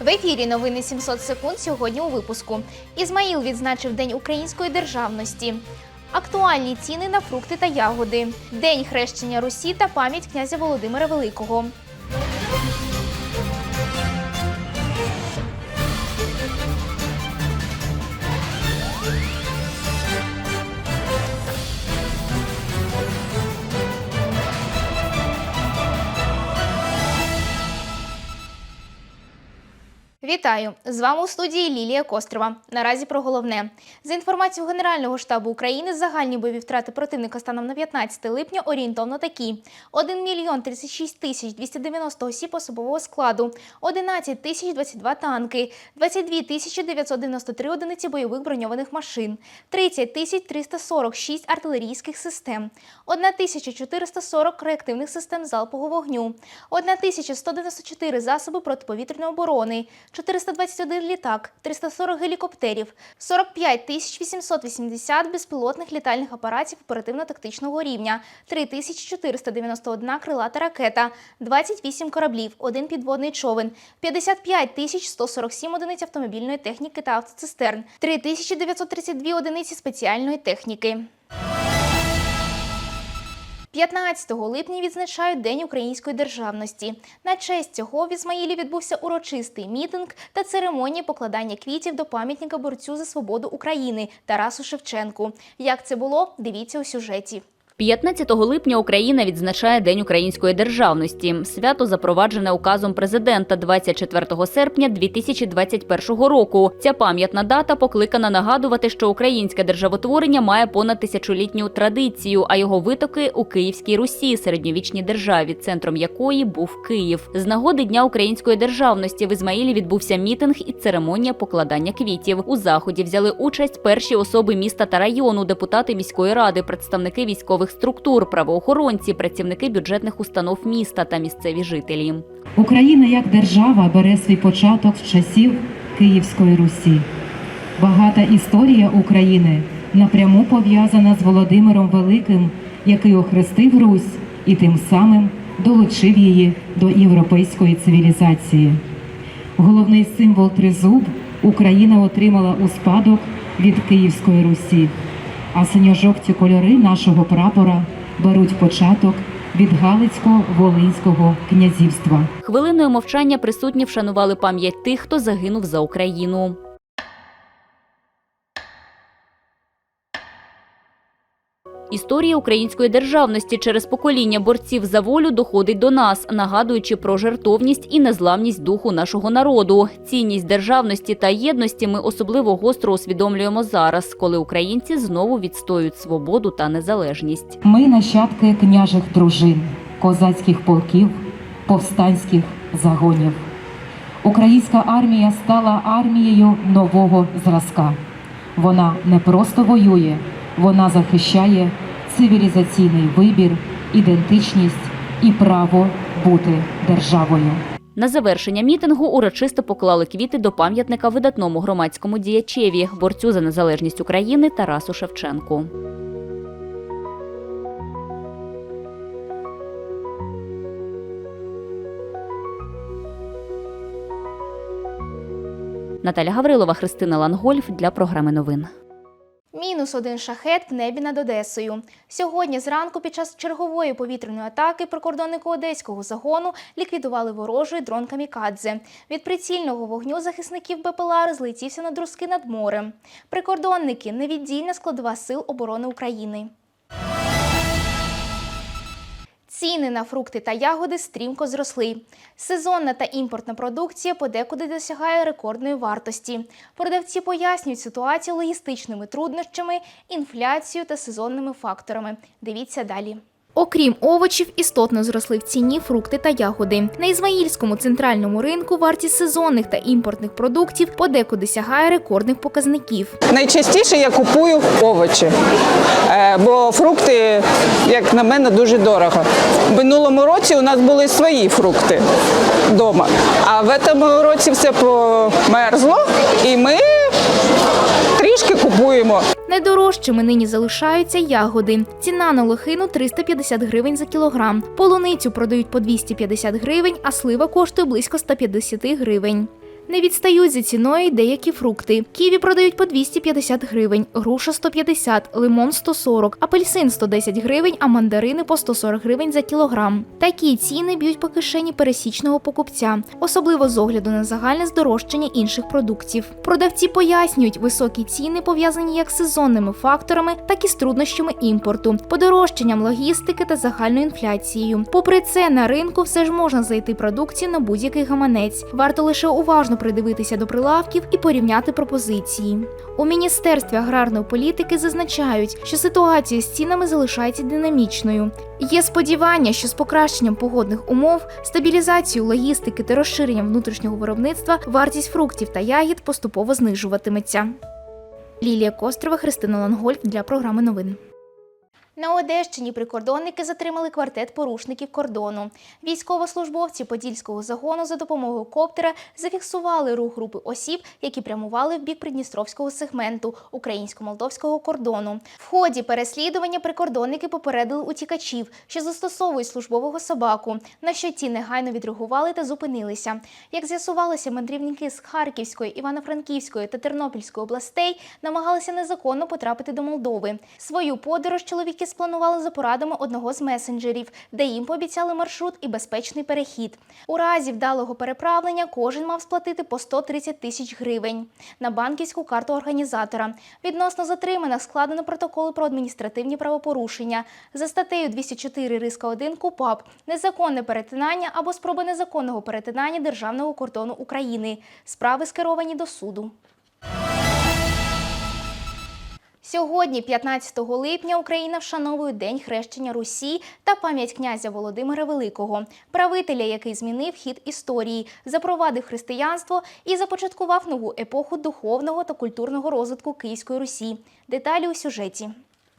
В ефірі новини 700 секунд сьогодні у випуску. Ізмаїл відзначив День української державності. Актуальні ціни на фрукти та ягоди. День хрещення Русі та пам'ять князя Володимира Великого. Вітаю! З вами у студії Лілія Кострова. Наразі про головне. За інформацією Генерального штабу України, загальні бойові втрати противника станом на 15 липня орієнтовно такі: 1 мільйон 36 тисяч 290 осіб особового складу, 11 тисяч 22 танки, 22 тисячі 993 одиниці бойових броньованих машин, 30 тисяч 346 артилерійських систем, 1 тисяча 440 реактивних систем залпового вогню, 1 тисяча 194 засоби протиповітряної оборони, 421 літак, 340 гелікоптерів, 45 тисяч 880 безпілотних літальних апаратів оперативно-тактичного рівня, 3491 крилата ракета, 28 кораблів, 1 підводний човен, 55 тисяч 147 одиниць автомобільної техніки та автоцистерн, 3932 одиниці спеціальної техніки. 15 липня відзначають День української державності. На честь цього в Ізмаїлі відбувся урочистий мітинг та церемонія покладання квітів до пам'ятника борцю за свободу України Тарасу Шевченку. Як це було, дивіться у сюжеті. 15 липня Україна відзначає День української державності. Свято запроваджене указом президента 24 серпня 2021 року. Ця пам'ятна дата покликана нагадувати, що українське державотворення має понад тисячолітню традицію, а його витоки у Київській Русі, середньовічній державі, центром якої був Київ. З нагоди Дня української державності в Ізмаїлі відбувся мітинг і церемонія покладання квітів. У заході взяли участь перші особи міста та району, депутати міської ради, представники військових структур, правоохоронці, працівники бюджетних установ міста та місцеві жителі. Україна як держава бере свій початок з часів Київської Русі. Багата історія України напряму пов'язана з Володимиром Великим, який охрестив Русь і тим самим долучив її до європейської цивілізації. Головний символ тризуб Україна отримала у спадок від Київської Русі, а синьо-жовті кольори нашого прапора беруть початок від Галицько-Волинського князівства. Хвилиною мовчання присутні вшанували пам'ять тих, хто загинув за Україну. Історія української державності через покоління борців за волю доходить до нас, нагадуючи про жертовність і незламність духу нашого народу. Цінність державності та єдності ми особливо гостро усвідомлюємо зараз, коли українці знову відстоюють свободу та незалежність. Ми нащадки княжих дружин, козацьких полків, повстанських загонів. Українська армія стала армією нового зразка. Вона не просто воює, вона захищає цивілізаційний вибір, ідентичність і право бути державою. На завершення мітингу урочисто поклали квіти до пам'ятника видатному громадському діячеві, борцю за незалежність України Тарасу Шевченку. Наталя Гаврилова, Христина Лангольф для програми новин. Мінус один шахет в небі над Одесою. Сьогодні зранку під час чергової повітряної атаки прикордоннику одеського загону ліквідували ворожий дрон Камікадзе. Від прицільного вогню захисників БПЛА розлетівся на друзки над морем. Прикордонники невіддільна складова сил оборони України. Ціни на фрукти та ягоди стрімко зросли. Сезонна та імпортна продукція подекуди досягає рекордної вартості. Продавці пояснюють ситуацію логістичними труднощами, інфляцією та сезонними факторами. Дивіться далі. Окрім овочів, істотно зросли в ціні фрукти та ягоди. На Ізмаїльському центральному ринку вартість сезонних та імпортних продуктів подекуди сягає рекордних показників. Найчастіше я купую овочі, е, бо фрукти, як на мене, дуже дорого. В минулому році у нас були свої фрукти вдома, а в цьому році все померзло, і ми купуємо. Найдорожчими нині залишаються ягоди. Ціна на лохину 350 гривень за кілограм. Полуницю продають по 250 гривень, а слива коштує близько 150 гривень. Не відстають за ціною деякі фрукти. Ківі продають по 250 гривень, груша 150, лимон 140, апельсин 110 гривень, а мандарини по 140 гривень за кілограм. Такі ціни б'ють по кишені пересічного покупця, особливо з огляду на загальне здорожчання інших продуктів. Продавці пояснюють, високі ціни пов'язані як з сезонними факторами, так і з труднощами імпорту, подорожчанням логістики та загальною інфляцією. Попри це, на ринку все ж можна знайти продукцію на будь-який гаманець. Варто лише уважно придивитися до прилавків і порівняти пропозиції. У міністерстві аграрної політики зазначають, що ситуація з цінами залишається динамічною. Є сподівання, що з покращенням погодних умов, стабілізацією логістики та розширенням внутрішнього виробництва вартість фруктів та ягід поступово знижуватиметься. Лілія Кострова, Христина Лангольф для програми новин. На Одещині прикордонники затримали квартет порушників кордону. Військовослужбовці Подільського загону за допомогою коптера зафіксували рух групи осіб, які прямували в бік придністровського сегменту українсько-молдовського кордону. В ході переслідування прикордонники попередили утікачів, що застосовують службового собаку, на що ті негайно відреагували та зупинилися. Як з'ясувалося, мандрівники з Харківської, Івано-Франківської та Тернопільської областей намагалися незаконно потрапити до Молдови. Свою подорож чоловіки спланували за порадами одного з месенджерів, де їм пообіцяли маршрут і безпечний перехід. У разі вдалого переправлення кожен мав сплатити по 130 тисяч гривень на банківську карту організатора. Відносно затриманих складено протоколи про адміністративні правопорушення за статтею 204 риска 1 КУПАП незаконне перетинання або спроба незаконного перетинання державного кордону України. Справи скеровані до суду. Сьогодні, 15 липня, Україна вшановує День хрещення Русі та пам'ять князя Володимира Великого, правителя, який змінив хід історії, запровадив християнство і започаткував нову епоху духовного та культурного розвитку Київської Русі. Деталі у сюжеті.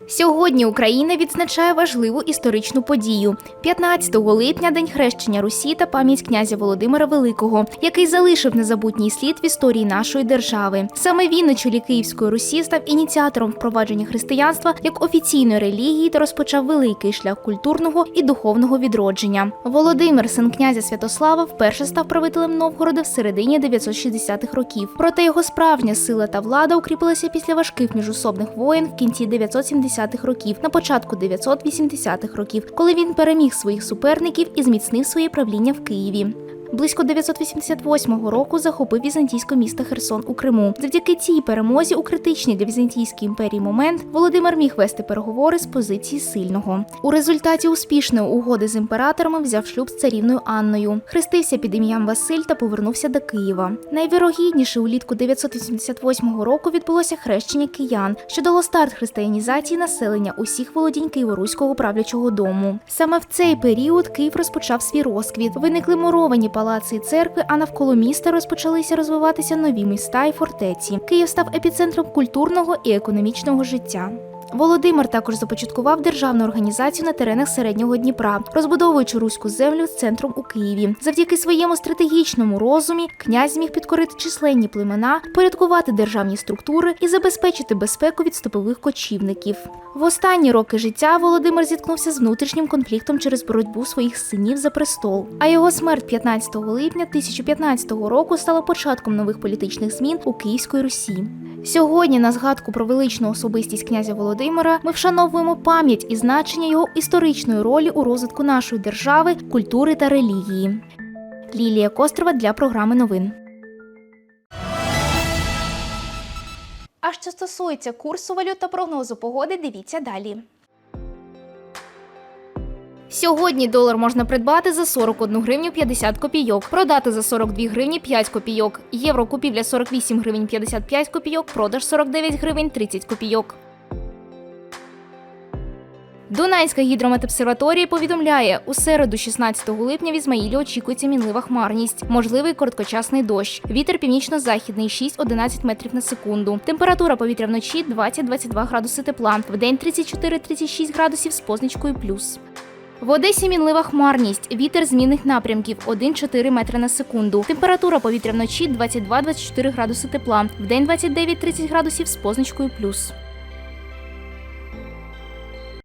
Сьогодні Україна відзначає важливу історичну подію 15 липня День хрещення Русі та пам'ять князя Володимира Великого, який залишив незабутній слід в історії нашої держави. Саме він на чолі Київської Русі став ініціатором впровадження християнства як офіційної релігії та розпочав великий шлях культурного і духовного відродження. Володимир, син князя Святослава, вперше став правителем Новгорода в середині 960-х років. Проте його справжня сила та влада укріпилася після важких міжусобних воєн в кінці 970 70-х років, на початку 980-х років, коли він переміг своїх суперників і зміцнив своє правління в Києві. Близько 988 року захопив візантійське місто Херсон у Криму. Завдяки цій перемозі у критичній для Візантійської імперії момент Володимир міг вести переговори з позиції сильного. У результаті успішної угоди з імператорами взяв шлюб з царівною Анною, хрестився під ім'ям Василь та повернувся до Києва. Найвірогідніше улітку 988 року відбулося хрещення киян, що дало старт християнізації населення усіх володінь Києво-Руського правлячого дому. Саме в цей період Київ розпочав свій розквіт. Виникли муровані палаци і церкви, а навколо міста розпочалися розвиватися нові міста і фортеці. Київ став епіцентром культурного і економічного життя. Володимир також започаткував державну організацію на теренах середнього Дніпра, розбудовуючи руську землю з центром у Києві. Завдяки своєму стратегічному розумі князь зміг підкорити численні племена, порядкувати державні структури і забезпечити безпеку від степових кочівників. В останні роки життя Володимир зіткнувся з внутрішнім конфліктом через боротьбу своїх синів за престол. А його смерть 15 липня 1015 року стала початком нових політичних змін у Київської Русі. Сьогодні, на згадку про величну особистість князя Володимира, ми вшановуємо пам'ять і значення його історичної ролі у розвитку нашої держави, культури та релігії. Лілія Кострова для програми новин. А що стосується курсу валют та прогнозу погоди, дивіться далі. Сьогодні долар можна придбати за 41 гривню 50 копійок, продати за 42 гривні 5 копійок. Євро купівля 48 гривень 55 копійок, продаж 49 гривень 30 копійок. Дунайська гідрометобсерваторія повідомляє, у середу, 16 липня, в Ізмаїлі очікується мінлива хмарність, можливий короткочасний дощ. Вітер північно-західний 6-11 метрів на секунду. Температура повітря вночі 20-22 градуси тепла, вдень 34-36 градусів з позначкою плюс. В Одесі мінлива хмарність, вітер змінних напрямків 1-4 метри на секунду. Температура повітря вночі 22-24 градуси тепла, вдень 29-30 градусів з позначкою плюс.